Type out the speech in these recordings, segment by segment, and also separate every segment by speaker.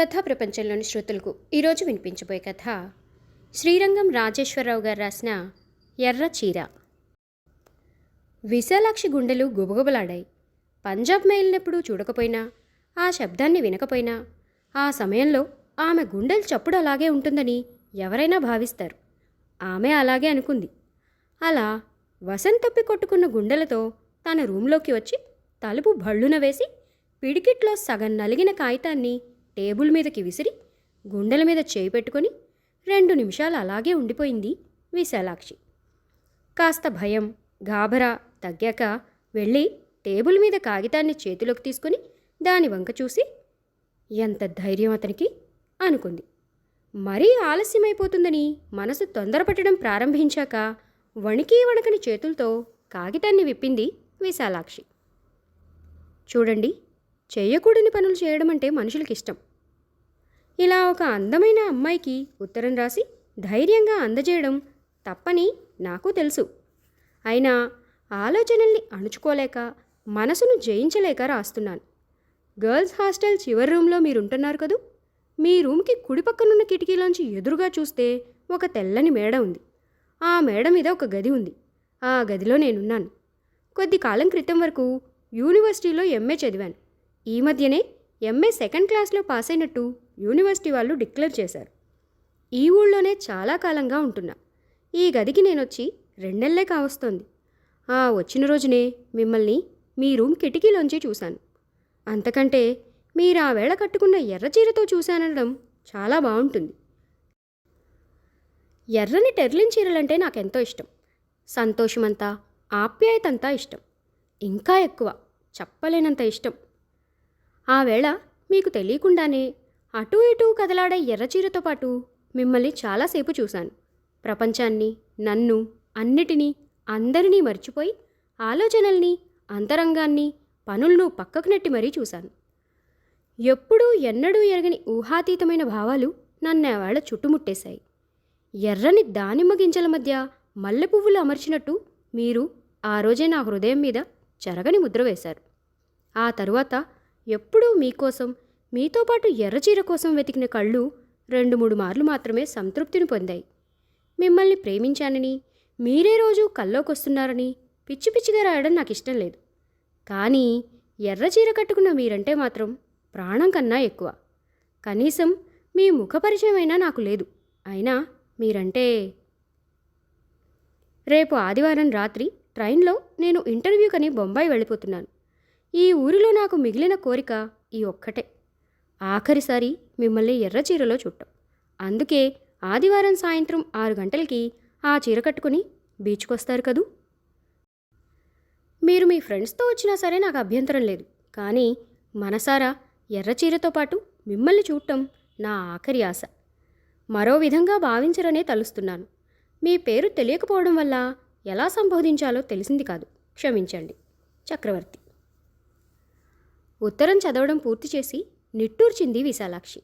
Speaker 1: కథా ప్రపంచంలోని శ్రోతలకు ఈరోజు వినిపించబోయే కథ శ్రీరంగం రాజేశ్వరరావు గారు రాసిన ఎర్ర చీర. విశాలాక్షి గుండెలు గుబగుబలాడాయి. పంజాబ్ మేలినప్పుడు చూడకపోయినా ఆ శబ్దాన్ని వినకపోయినా ఆ సమయంలో ఆమె గుండెలు చప్పుడు అలాగే ఉంటుందని ఎవరైనా భావిస్తారు. ఆమె అలాగే అనుకుంది. అలా వసంతప్పి కొట్టుకున్న గుండెలతో తన రూంలోకి వచ్చి తలుపు భళ్ళున వేసి పిడికిట్లో సగం నలిగిన కాగితాన్ని టేబుల్ మీదకి విసిరి గుండెల మీద చేయి పెట్టుకొని రెండు నిమిషాలు అలాగే ఉండిపోయింది విశాలాక్షి. కాస్త భయం గాభరా తగ్గాక వెళ్ళి టేబుల్ మీద కాగితాన్ని చేతిలోకి తీసుకుని దాని వంక చూసి ఎంత ధైర్యం అతనికి అనుకుంది. మరీ ఆలస్యమైపోతుందని మనసు తొందరపట్టడం ప్రారంభించాక వణికి వణకని చేతులతో కాగితాన్ని విప్పింది విశాలాక్షి. చూడండి చేయకూడని పనులు చేయడం అంటే మనుషులకి ఇష్టం ఇలా ఒక అందమైన అమ్మాయికి ఉత్తరం రాసి ధైర్యంగా అందజేయడం తప్పని నాకు తెలుసు. అయినా ఆలోచనల్ని అణుచుకోలేక మనసును జయించలేక రాస్తున్నాను. గర్ల్స్ హాస్టల్ చివరి రూమ్లో మీరుంటున్నారు కదూ? మీ రూమ్కి కుడి పక్కనున్న కిటికీలోంచి ఎదురుగా చూస్తే ఒక తెల్లని మేడ ఉంది. ఆ మేడ మీద ఒక గది ఉంది. ఆ గదిలో నేనున్నాను. కొద్ది కాలం క్రితం వరకు యూనివర్సిటీలో ఎంఏ చదివాను. ఈ మధ్యనే ఎంఏ సెకండ్ క్లాస్లో పాస్ అయినట్టు యూనివర్సిటీ వాళ్ళు డిక్లేర్ చేశారు. ఈ ఊళ్ళోనే చాలా కాలంగా ఉంటున్నా. ఈ గదికి నేనొచ్చి రెండెళ్ళే కావస్తోంది. ఆ వచ్చిన రోజునే మిమ్మల్ని మీ రూమ్ కిటికీలోంచి చూశాను. అంతకంటే మీరు ఆ వేళ కట్టుకున్న ఎర్ర చీరతో చూశానడం చాలా బాగుంటుంది. ఎర్రని టెర్లిన్ చీరలంటే నాకెంతో ఇష్టం. సంతోషమంతా ఆప్యాయతంతా ఇష్టం. ఇంకా ఎక్కువ చెప్పలేనంత ఇష్టం. ఆ వేళ మీకు తెలియకుండానే అటూ ఇటూ కదలాడే ఎర్రచీరతో పాటు మిమ్మల్ని చాలాసేపు చూశాను. ప్రపంచాన్ని నన్ను అన్నిటినీ అందరినీ మర్చిపోయి ఆలోచనల్ని అంతరంగాన్ని పనులను పక్కకు నెట్టి మరీ చూశాను. ఎప్పుడూ ఎన్నడూ ఎరగని ఊహాతీతమైన భావాలు నన్ను ఆవేళ చుట్టుముట్టేశాయి. ఎర్రని దానిమ్మ గింజల మధ్య మల్లె పువ్వులు అమర్చినట్టు మీరు ఆ రోజే నా హృదయం మీద చెరగని ముద్ర వేశారు. ఆ తరువాత ఎప్పుడూ మీకోసం మీతో పాటు ఎర్రచీర కోసం వెతికిన కళ్ళు రెండు మూడు మార్లు మాత్రమే సంతృప్తిని పొందాయి. మిమ్మల్ని ప్రేమించానని మీరే రోజు కల్లోకొస్తున్నారని పిచ్చి పిచ్చిగా రాయడం నాకు ఇష్టం లేదు. కానీ ఎర్రచీర కట్టుకున్న మీరంటే మాత్రం ప్రాణం కన్నా ఎక్కువ. కనీసం మీ ముఖ పరిచయమైనా నాకు లేదు. అయినా మీరంటే రేపు ఆదివారం రాత్రి ట్రైన్లో నేను ఇంటర్వ్యూకని బొంబాయి వెళ్ళిపోతున్నాను. ఈ ఊరిలో నాకు మిగిలిన కోరిక ఈ ఒక్కటే. ఆఖరిసారి మిమ్మల్ని ఎర్ర చీరలో చుట్టం. అందుకే ఆదివారం సాయంత్రం ఆరు గంటలకి ఆ చీర కట్టుకుని బీచ్కొస్తారు కదూ? మీరు మీ ఫ్రెండ్స్తో వచ్చినా సరే నాకు అభ్యంతరం లేదు. కానీ మనసారా ఎర్ర చీరతో పాటు మిమ్మల్ని చూడటం నా ఆఖరి ఆశ. మరో విధంగా భావించరనే తలుస్తున్నాను. మీ పేరు తెలియకపోవడం వల్ల ఎలా సంబోధించాలో తెలిసింది కాదు. క్షమించండి. చక్రవర్తి. ఉత్తరం చదవడం పూర్తి చేసి నిట్టూర్చింది విశాలాక్షి.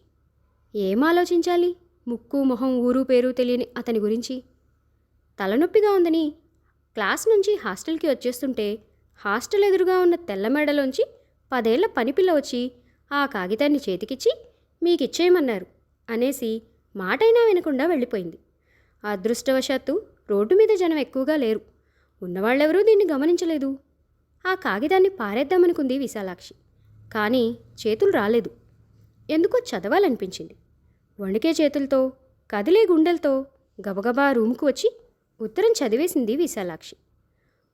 Speaker 1: ఏం ఆలోచించాలి ముక్కు మొహం ఊరు పేరు తెలియని అతని గురించి. తలనొప్పిగా ఉందని క్లాస్ నుంచి హాస్టల్కి వచ్చేస్తుంటే హాస్టల్ ఎదురుగా ఉన్న తెల్లమేడలోంచి పదేళ్ళ పనిపిల్ల వచ్చి ఆ కాగితాన్ని చేతికిచ్చి మీకిచ్చేయమన్నారు అనేసి మాటైనా వినకుండా వెళ్ళిపోయింది. అదృష్టవశాత్తు రోడ్డు మీద జనం ఎక్కువగా లేరు. ఉన్నవాళ్ళెవరూ దీన్ని గమనించలేదు. ఆ కాగితాన్ని పారేద్దామనుకుంది విశాలాక్షి. కానీ చేతులు రాలేదు. ఎందుకో చదవాలనిపించింది. వణికే చేతులతో కదిలే గుండెలతో గబగబా రూముకు వచ్చి ఉత్తరం చదివేసింది విశాలాక్షి.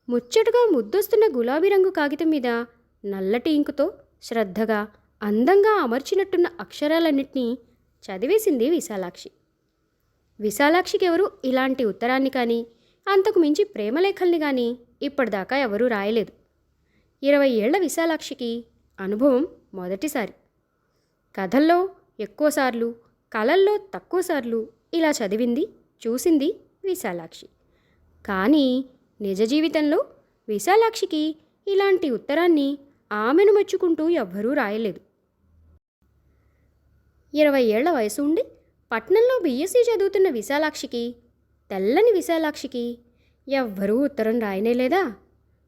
Speaker 1: ముచ్చటగా ముద్దొస్తున్న గులాబీ రంగు కాగితం మీద నల్లటి ఇంకుతో శ్రద్ధగా అందంగా అమర్చినట్టున్న అక్షరాలన్నింటినీ చదివేసింది విశాలాక్షి. విశాలాక్షికి ఎవరు ఇలాంటి ఉత్తరాన్ని కానీ అంతకు మించి ప్రేమలేఖల్ని కానీ ఇప్పటిదాకా ఎవరూ రాయలేదు. ఇరవై ఏళ్ళ విశాలాక్షికి అనుభవం మొదటిసారి. కథల్లో ఎక్కువసార్లు కళల్లో తక్కువసార్లు ఇలా చదివింది చూసింది విశాలాక్షి. కానీ నిజ జీవితంలో విశాలాక్షికి ఇలాంటి ఉత్తరాన్ని ఆమెను మెచ్చుకుంటూ ఎవ్వరూ రాయలేదు. ఇరవై ఏళ్ళ వయసు ఉండి పట్నంలో బీఎస్సీ చదువుతున్న విశాలాక్షికి తెల్లని విశాలాక్షికి ఎవ్వరూ ఉత్తరం రాయనేలేదా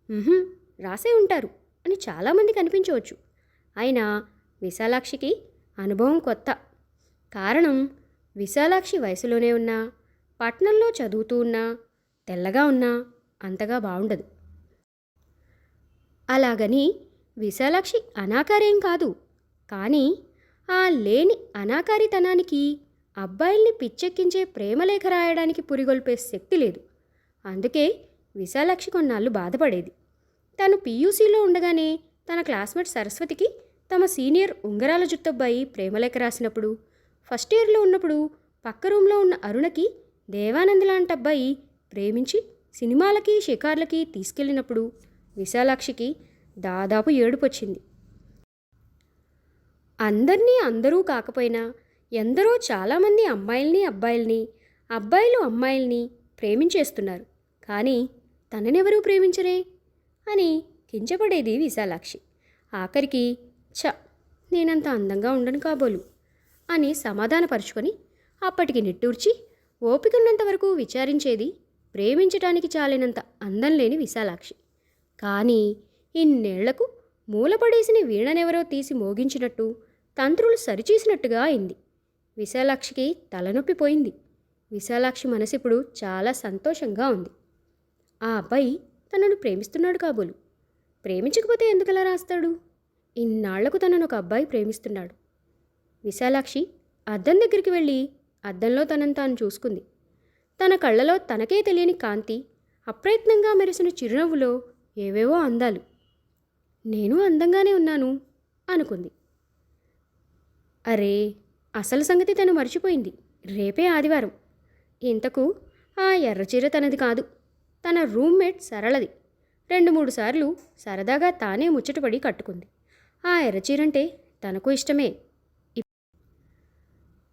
Speaker 1: లేదా? రాసే ఉంటారు అని చాలామంది కనిపించవచ్చు అయినా విశాలాక్షికి అనుభవం కొత్త. కారణం విశాలాక్షి వయసులోనే ఉన్నా పట్నంలో చదువుతూ ఉన్నా తెల్లగా ఉన్నా అంతగా బాగుండదు అలాగని విశాలాక్షి అనాకారేం కాదు. కానీ ఆ లేని అనాకారితనానికి అబ్బాయిల్ని పిచ్చెక్కించే ప్రేమలేఖ రాయడానికి పురిగొల్పే శక్తి లేదు. అందుకే విశాలాక్షి కొన్నాళ్ళు బాధపడేది. తను పీయూసీలో ఉండగానే తన క్లాస్మేట్ సరస్వతికి తమ సీనియర్ ఉంగరాల జుత్తబ్బాయి ప్రేమలేఖ రాసినప్పుడు ఫస్ట్ ఇయర్లో ఉన్నప్పుడు పక్క రూమ్లో ఉన్న అరుణకి దేవానంద్ లాంటి అబ్బాయి ప్రేమించి సినిమాలకి షికార్లకి తీసుకెళ్ళినప్పుడు విశాలాక్షికి దాదాపు ఏడుపొచ్చింది. అందరినీ అందరూ కాకపోయినా ఎందరో చాలామంది అమ్మాయిల్ని అబ్బాయిల్ని అబ్బాయిలు అమ్మాయిల్ని ప్రేమించేస్తున్నారు. కానీ తననెవరూ ప్రేమించరే అని కించపడేది విశాలాక్షి. ఆఖరికి చ నేనంత అందంగా ఉండను కాబోలు అని సమాధానపరుచుకొని అప్పటికి నిట్టూర్చి ఓపికన్నంత వరకు విచారించేది ప్రేమించటానికి చాలినంత అందం లేని విశాలాక్షి. కానీ ఇన్నేళ్ళకు మూలపడేసిన వీణనెవరో తీసి మోగించినట్టు తంత్రులు సరిచేసినట్టుగా అయింది. విశాలాక్షికి తలనొప్పి పోయింది. విశాలాక్షి మనసిప్పుడు చాలా సంతోషంగా ఉంది. ఆ అబ్బాయి తనను ప్రేమిస్తున్నాడు కాబోలు. ప్రేమించకపోతే ఎందుకలా రాస్తాడు? ఇన్నాళ్ళకు తనను ఒక అబ్బాయి ప్రేమిస్తున్నాడు. విశాలాక్షి అద్దం దగ్గరికి వెళ్ళి అద్దంలో తనను తాను చూసుకుంది. తన కళ్ళలో తనకే తెలియని కాంతి అప్రయత్నంగా మెరిసిన చిరునవ్వులో ఏవేవో అందాలు. నేను అందంగానే ఉన్నాను అనుకుంది. అరే అసలు సంగతి తను మర్చిపోయింది. రేపే ఆదివారం. ఇంతకు ఆ ఎర్రచీర తనది కాదు. తన రూమ్మేట్ సరళది. రెండు మూడు సార్లు సరదాగా తానే ముచ్చటపడి కట్టుకుంది. ఆ ఎర్రచీరంటే తనకు ఇష్టమే.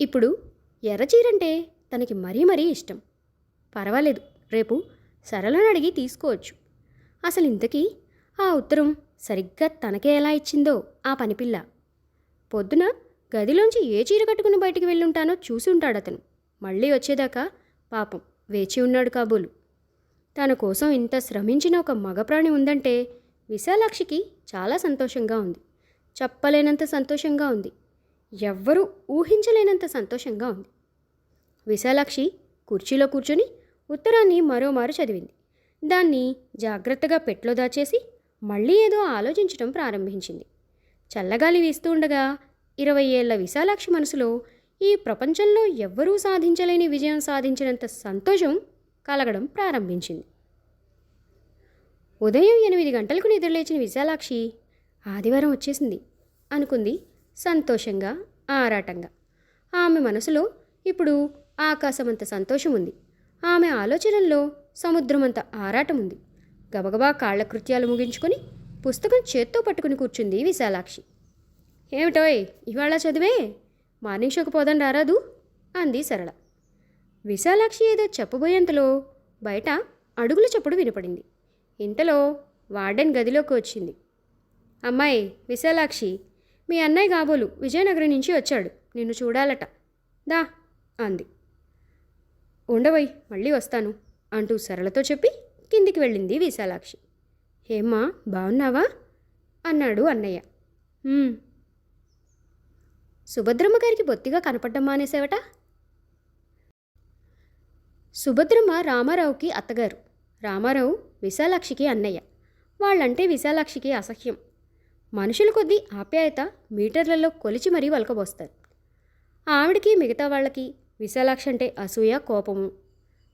Speaker 1: ఇప్పుడు ఎర్రచీరంటే తనకి మరీ మరీ ఇష్టం. పర్వాలేదు రేపు సరళను అడిగి తీసుకోవచ్చు. అసలు ఇంతకీ ఆ ఉత్తరం సరిగ్గా తనకే ఎలా ఇచ్చిందో ఆ పనిపిల్ల. పొద్దున గదిలోంచి ఏ చీర కట్టుకుని బయటికి వెళ్ళుంటానో చూసి ఉంటాడు అతను. మళ్ళీ వచ్చేదాకా పాపం వేచి ఉన్నాడు కాబోలు. తన కోసం ఇంత శ్రమించిన ఒక మగప్రాణి ఉందంటే విశాలాక్షికి చాలా సంతోషంగా ఉంది. చెప్పలేనంత సంతోషంగా ఉంది. ఎవ్వరూ ఊహించలేనంత సంతోషంగా ఉంది. విశాలాక్షి కుర్చీలో కూర్చొని ఉత్తరాన్ని మరోమారు చదివింది. దాన్ని జాగ్రత్తగా పెట్లో దాచేసి మళ్ళీ ఏదో ఆలోచించడం ప్రారంభించింది. చల్లగాలి వీస్తూ ఉండగా ఇరవై ఏళ్ళ విశాలాక్షి మనసులో ఈ ప్రపంచంలో ఎవ్వరూ సాధించలేని విజయం సాధించినంత సంతోషం కలగడం ప్రారంభించింది. ఉదయం ఎనిమిది గంటలకు నిద్రలేచిన విశాలాక్షి ఆదివారం వచ్చేసింది. అనుకుంది సంతోషంగా ఆరాటంగా. ఆమె మనసులో ఇప్పుడు ఆకాశమంత సంతోషం ఉంది ఆమె ఆలోచనల్లో సముద్రమంత ఆరాటం ఉంది గబగబా కాళ్ళ కృత్యాలు ముగించుకొని పుస్తకం చేత్తో పట్టుకుని కూర్చుంది విశాలాక్షి. ఏమిటోయ్ ఇవాళ చదివే? మార్నింగ్ షోకి పోదాం రారాదు అంది సరళ. విశాలాక్షి ఏదో చెప్పబోయేంతలో బయట అడుగుల చప్పుడు వినపడింది. ఇంతలో వార్డెన్ గదిలోకి వచ్చింది. అమ్మాయి విశాలాక్షి మీ అన్నయ్య కాబోలు విజయనగరం నుంచి వచ్చాడు. నిన్ను చూడాలట. దా అంది. ఉండవయ్ మళ్ళీ వస్తాను అంటూ సరళతో చెప్పి కిందికి వెళ్ళింది విశాలాక్షి. ఏమ్మా బాగున్నావా అన్నాడు అన్నయ్య. సుభద్రమ్మ గారికి బొత్తిగా కనపడ్డం మానేసేవట సుభద్రమ్మ రామారావుకి అత్తగారు. రామారావు విశాలాక్షికి అన్నయ్య. వాళ్ళంటే విశాలాక్షికి అసహ్యం. మనుషుల కొద్దీ ఆప్యాయత మీటర్లలో కొలిచి మరీ వలకబోస్తారు. ఆవిడకి మిగతా వాళ్ళకి విశాలాక్షి అంటే అసూయ కోపము.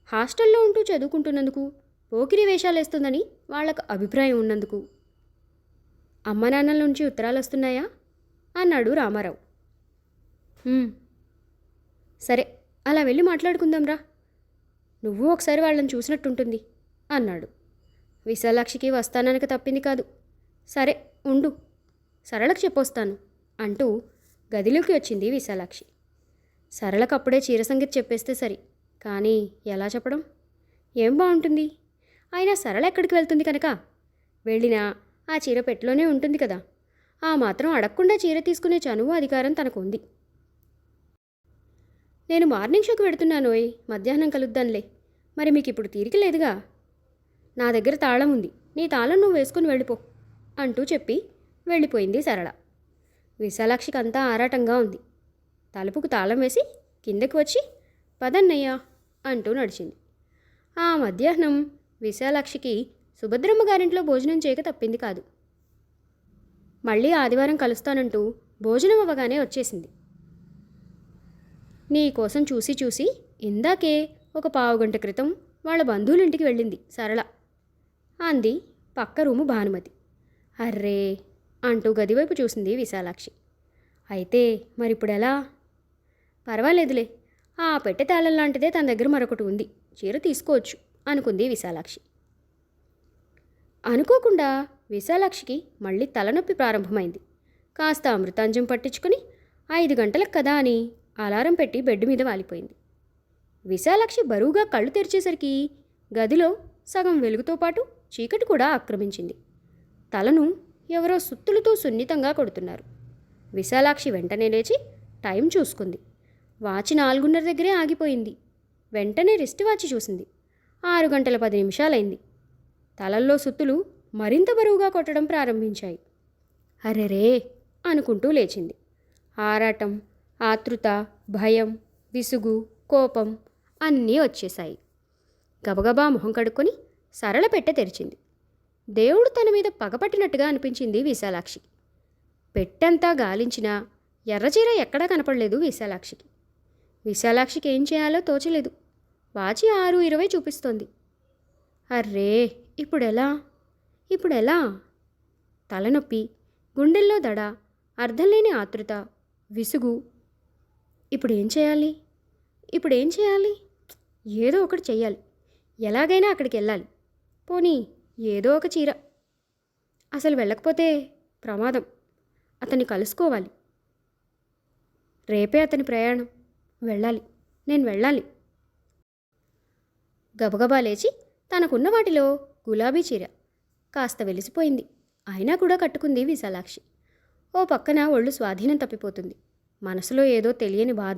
Speaker 1: హాస్టల్లో ఉంటూ చదువుకుంటున్నందుకు పోకిరి వేషాలేస్తుందని వాళ్ళకు అభిప్రాయం ఉన్నందుకు. అమ్మ నాన్నల నుంచి ఉత్తరాలు వస్తున్నాయా అన్నాడు రామారావు. సరే అలా వెళ్ళి మాట్లాడుకుందాంరా నువ్వు ఒకసారి వాళ్ళని చూసినట్టుంటుంది అన్నాడు. విశాలాక్షికి వస్తాననక తప్పింది కాదు. సరే ఉండు. సరళకు చెప్పొస్తాను అంటూ గదిలోకి వచ్చింది విశాలాక్షి. సరళకు అప్పుడే చీర సంగతి చెప్పేస్తే సరి కానీ ఎలా చెప్పడం? ఏం బాగుంటుంది? అయినా సరళ ఎక్కడికి వెళ్తుంది కనుక? వెళ్ళినా ఆ చీర పెట్టులోనే ఉంటుంది కదా. ఆ మాత్రం అడగకుండా చీర తీసుకునే చనువు అధికారం తనకు ఉంది నేను మార్నింగ్ షోకి పెడుతున్నానోయ్ మధ్యాహ్నం కలుద్దాంలే. మరి మీకు ఇప్పుడు తీరిక లేదుగా? నా దగ్గర తాళం ఉంది. నీ తాళం నువ్వు వేసుకుని వెళ్ళిపో. అంటూ చెప్పి వెళ్ళిపోయింది సరళ. విశాలాక్షికి అంతా ఆరాటంగా ఉంది. తలుపుకు తాళం వేసి కిందకు వచ్చి పదన్నయ్యా అంటూ నడిచింది. ఆ మధ్యాహ్నం విశాలాక్షికి సుభద్రమ్మ గారింట్లో భోజనం చేయక తప్పింది కాదు. మళ్ళీ ఆదివారం కలుస్తానంటూ భోజనం అవ్వగానే వచ్చేసింది. నీ కోసం చూసి చూసి ఇందాకే ఒక పావుగంట క్రితం వాళ్ళ బంధువులింటికి వెళ్ళింది సరళ అంది పక్క రూము భానుమతి. అర్రే అంటూ గదివైపు చూసింది విశాలాక్షి. అయితే మరిప్పుడెలా? పర్వాలేదులే ఆ పెట్టె తాళం లాంటిదే తన దగ్గర మరొకటి ఉంది చీర తీసుకోవచ్చు అనుకుంది విశాలాక్షి. అనుకోకుండా విశాలాక్షికి మళ్ళీ తలనొప్పి ప్రారంభమైంది. కాస్త అమృతాంజం పట్టించుకుని ఐదు గంటలకు కదా అని అలారం పెట్టి బెడ్ మీద వాలిపోయింది. విశాలాక్షి బరువుగా కళ్ళు తెరిచేసరికి గదిలో సగం వెలుగుతో పాటు చీకటి కూడా ఆక్రమించింది. తలను ఎవరో సుత్తులతో సున్నితంగా కొడుతున్నారు. విశాలాక్షి వెంటనే లేచి టైం చూసుకుంది. వాచి నాలుగున్నర దగ్గరే ఆగిపోయింది. వెంటనే రిస్ట్ వాచి చూసింది. ఆరు గంటల పది నిమిషాలైంది. తలల్లో సుత్తులు మరింత బరువుగా కొట్టడం ప్రారంభించాయి. అరెరే! అనుకుంటూ లేచింది. ఆరాటం ఆతృత భయం విసుగు కోపం అన్నీ వచ్చేశాయి. గబగబా మొహం కడుక్కొని సరళ పెట్టె తెరిచింది. దేవుడు తన మీద పగపట్టినట్టుగా అనిపించింది విశాలాక్షి. పెట్టంతా గాలించినా ఎర్రచీర ఎక్కడా కనపడలేదు విశాలాక్షికి. విశాలాక్షికి ఏం చేయాలో తోచలేదు. వాచి ఆరు ఇరవై చూపిస్తోంది. అర్రే ఇప్పుడెలా? ఇప్పుడెలా? తలనొప్పి గుండెల్లో దడ అర్థం లేని ఆతృత విసుగు. ఇప్పుడు ఏం చేయాలి? ఇప్పుడు ఏం చేయాలి? ఏదో ఒకటి చెయ్యాలి. ఎలాగైనా అక్కడికి వెళ్ళాలి. పోనీ ఏదో ఒక చీర. అసలు వెళ్ళకపోతే ప్రమాదం. అతన్ని కలుసుకోవాలి. రేపే అతని ప్రయాణం. వెళ్ళాలి. నేను వెళ్ళాలి. గబగబా లేచి తనకున్న వాటిలో గులాబీ చీర. కాస్త వెలిసిపోయింది. అయినా కూడా కట్టుకుంది విశాలాక్షి. ఓ పక్కన ఒళ్ళు స్వాధీనం తప్పిపోతుంది. మనసులో ఏదో తెలియని బాధ.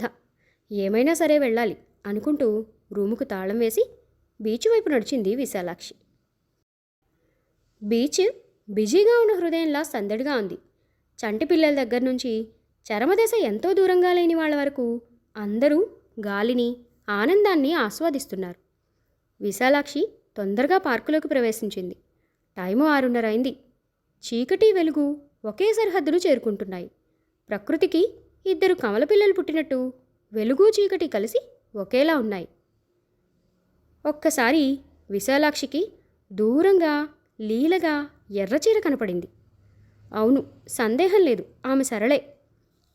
Speaker 1: ఏమైనా సరే వెళ్ళాలి అనుకుంటూ రూముకు తాళం వేసి బీచ్ వైపు నడిచింది విశాలాక్షి. బీచ్ బిజీగా ఉన్న హృదయంలా సందడిగా ఉంది. చంటి పిల్లల దగ్గర నుంచి చరమదశ ఎంతో దూరంగా లేని వాళ్ళ వరకు అందరూ గాలిని ఆనందాన్ని ఆస్వాదిస్తున్నారు. విశాలాక్షి తొందరగా పార్కులోకి ప్రవేశించింది. టైము ఆరున్నర అయింది. చీకటి వెలుగు ఒకే సరిహద్దును చేరుకుంటున్నాయి. ప్రకృతికి ఇద్దరు కమల పిల్లలు పుట్టినట్టు వెలుగు చీకటి కలిసి ఒకేలా ఉన్నాయి. ఒక్కసారి విశాలాక్షికి దూరంగా లీలగా ఎర్రచీర కనపడింది. అవును సందేహం లేదు ఆమె సరళే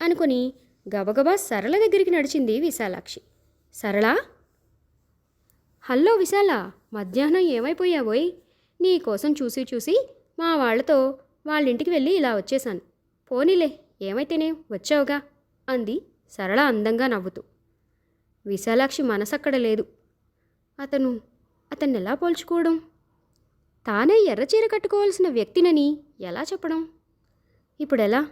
Speaker 1: అనుకుని గబగబా సరళ దగ్గరికి నడిచింది విశాలాక్షి. సరళా? హలో విశాల మధ్యాహ్నం ఏమైపోయావోయ్? నీ కోసం చూసి చూసి మా వాళ్ళతో వాళ్ళింటికి వెళ్ళి ఇలా వచ్చేశాను. పోనీలే ఏమైతేనే వచ్చావుగా అంది సరళ అందంగా నవ్వుతూ. విశాలాక్షి మనసక్కడ లేదు అతను అతన్ని ఎలా పోల్చుకోవడం? తానే ఎర్రచీర కట్టుకోవాల్సిన వ్యక్తినని ఎలా చెప్పడం? ఇప్పుడెలా?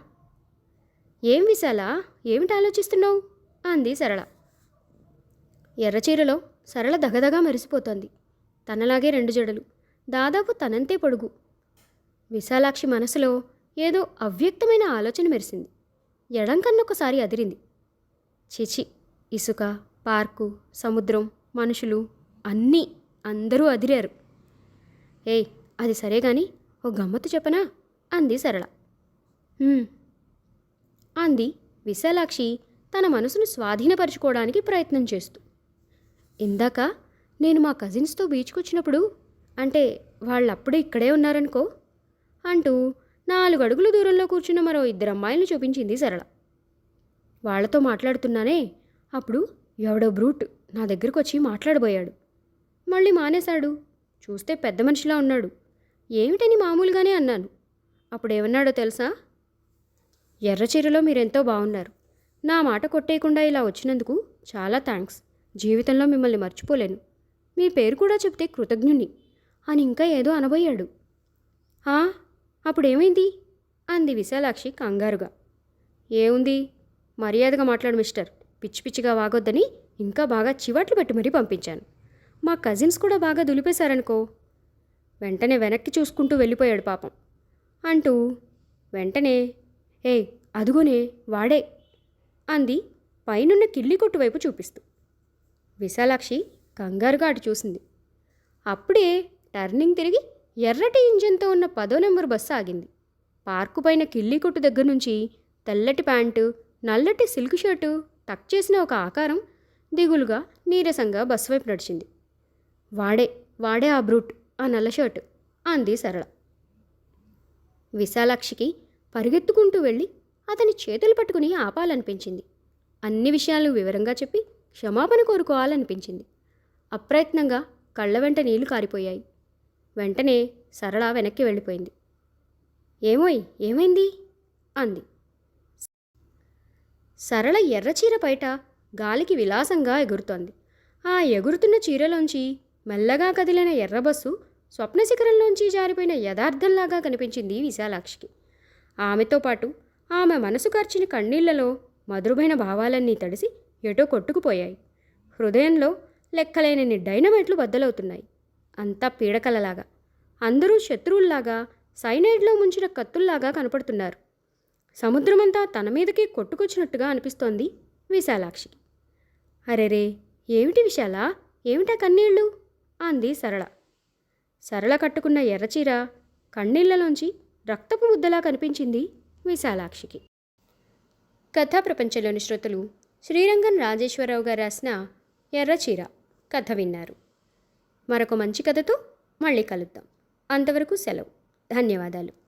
Speaker 1: ఏం విశాల? ఏమిటి ఆలోచిస్తున్నావు? అంది సరళ. ఎర్రచీరలో సరళ దగదగా మెరిసిపోతోంది. తనలాగే రెండు జడలు. దాదాపు తనంతే పొడుగు. విశాలాక్షి మనసులో ఏదో అవ్యక్తమైన ఆలోచన మెరిసింది. ఎడం కన్నొకసారి అదిరింది. చిచి ఇసుక పార్కు సముద్రం మనుషులు అన్నీ అందరూ అదిరారు. ఏయ్ అది సరే కానీ ఓ గమ్మత్తు చెప్పనా? అంది సరళ. అంది విశాలాక్షి తన మనసును స్వాధీనపరుచుకోవడానికి ప్రయత్నం చేస్తూ. ఇందాక నేను మా కజిన్స్తో బీచ్కి వచ్చినప్పుడు అంటే వాళ్ళప్పుడే ఇక్కడే ఉన్నారనుకో అంటూ నాలుగు అడుగుల దూరంలో కూర్చున్న మరో ఇద్దరు అమ్మాయిలను చూపించింది సరళ. వాళ్ళతో మాట్లాడుతున్నానే అప్పుడు ఎవడో బ్రూట్ నా దగ్గరకు వచ్చి మాట్లాడబోయాడు. మళ్ళీ మానేశాడు. చూస్తే పెద్ద మనిషిలా ఉన్నాడు. ఏమిటని మామూలుగానే అన్నాను. అప్పుడేమన్నాడో తెలుసా? ఎర్రచీరలో మీరెంతో బాగున్నారు నా మాట కొట్టేయకుండా ఇలా వచ్చినందుకు చాలా థ్యాంక్స్ జీవితంలో మిమ్మల్ని మర్చిపోలేను. మీ పేరు కూడా చెప్తే కృతజ్ఞుణ్ణి. అని ఇంకా ఏదో అనబోయాడు. "ఆ, అప్పుడేమైంది? అంది విశాలాక్షి కంగారుగా. ఏముంది? మర్యాదగా మాట్లాడు మిస్టర్. పిచ్చి పిచ్చిగా వాగొద్దని ఇంకా బాగా చివాట్లు పెట్టి మరీ పంపించాను. మా కజిన్స్ కూడా బాగా దులిపేశారనుకో. వెంటనే వెనక్కి చూసుకుంటూ వెళ్ళిపోయాడు పాపం. అంటూ వెంటనే ఏ అదుగోనే వాడే అంది పైనున్న కిల్లి కొట్టు వైపు చూపిస్తూ. విశాలాక్షి కంగారుగా అటు చూసింది. అప్పుడే టర్నింగ్ తిరిగి ఎర్రటి ఇంజన్తో ఉన్న పదో నెంబర్ బస్సు ఆగింది. పార్కు పైన కిల్లి కొట్టు దగ్గర నుంచి తెల్లటి ప్యాంటు నల్లటి సిల్క్ షర్టు టక్ చేసిన ఒక ఆకారం దిగులుగా నీరసంగా బస్సు వైపు నడిచింది. వాడే వాడే ఆ బ్రూట్ ఆ నల్ల షర్టు అంది సరళ. విశాలాక్షికి పరిగెత్తుకుంటూ వెళ్ళి అతని చేతులు పట్టుకుని ఆపాలనిపించింది. అన్ని విషయాలు వివరంగా చెప్పి క్షమాపణ కోరుకోవాలనిపించింది. అప్రయత్నంగా కళ్ళ వెంట నీళ్ళు కారిపోయాయి. వెంటనే సరళ వెనక్కి వెళ్ళిపోయింది. ఏమోయ్ ఏమైంది? అంది. సరళ ఎర్రచీర బయట గాలికి విలాసంగా ఎగురుతోంది. ఆ ఎగురుతున్న చీరలోంచి మెల్లగా కదిలిన ఎర్రబస్సు స్వప్న శిఖరంలోంచి జారిపోయిన యథార్థంలాగా కనిపించింది విశాలాక్షికి. ఆమెతో పాటు ఆమె మనసు కార్చిన కన్నీళ్ళలో మధురమైన భావాలన్నీ తడిసి ఎటో కొట్టుకుపోయాయి. హృదయంలో లెక్కలేనన్ని డైనమైట్లు బద్దలవుతున్నాయి. అంతా పీడకలలాగా. అందరూ శత్రువుల్లాగా సైనైడ్లో ముంచిన కత్తుల్లాగా కనపడుతున్నారు. సముద్రమంతా తన మీదకి కొట్టుకొచ్చినట్టుగా అనిపిస్తోంది విశాలాక్షికి అరెరే! ఏమిటి విశాల? ఏమిటా కన్నీళ్ళు అంది సరళ. సరళ కట్టుకున్న ఎర్రచీర కన్నీళ్ళలోంచి రక్తపు ముద్దలా కనిపించింది విశాలాక్షికి. కథా ప్రపంచంలోని శ్రోతలు శ్రీరంగం రాజేశ్వరరావు గారు రాసిన ఎర్రచీర కథ విన్నారు. మరొక మంచి కథతో మళ్ళీ కలుద్దాం. అంతవరకు సెలవు. ధన్యవాదాలు.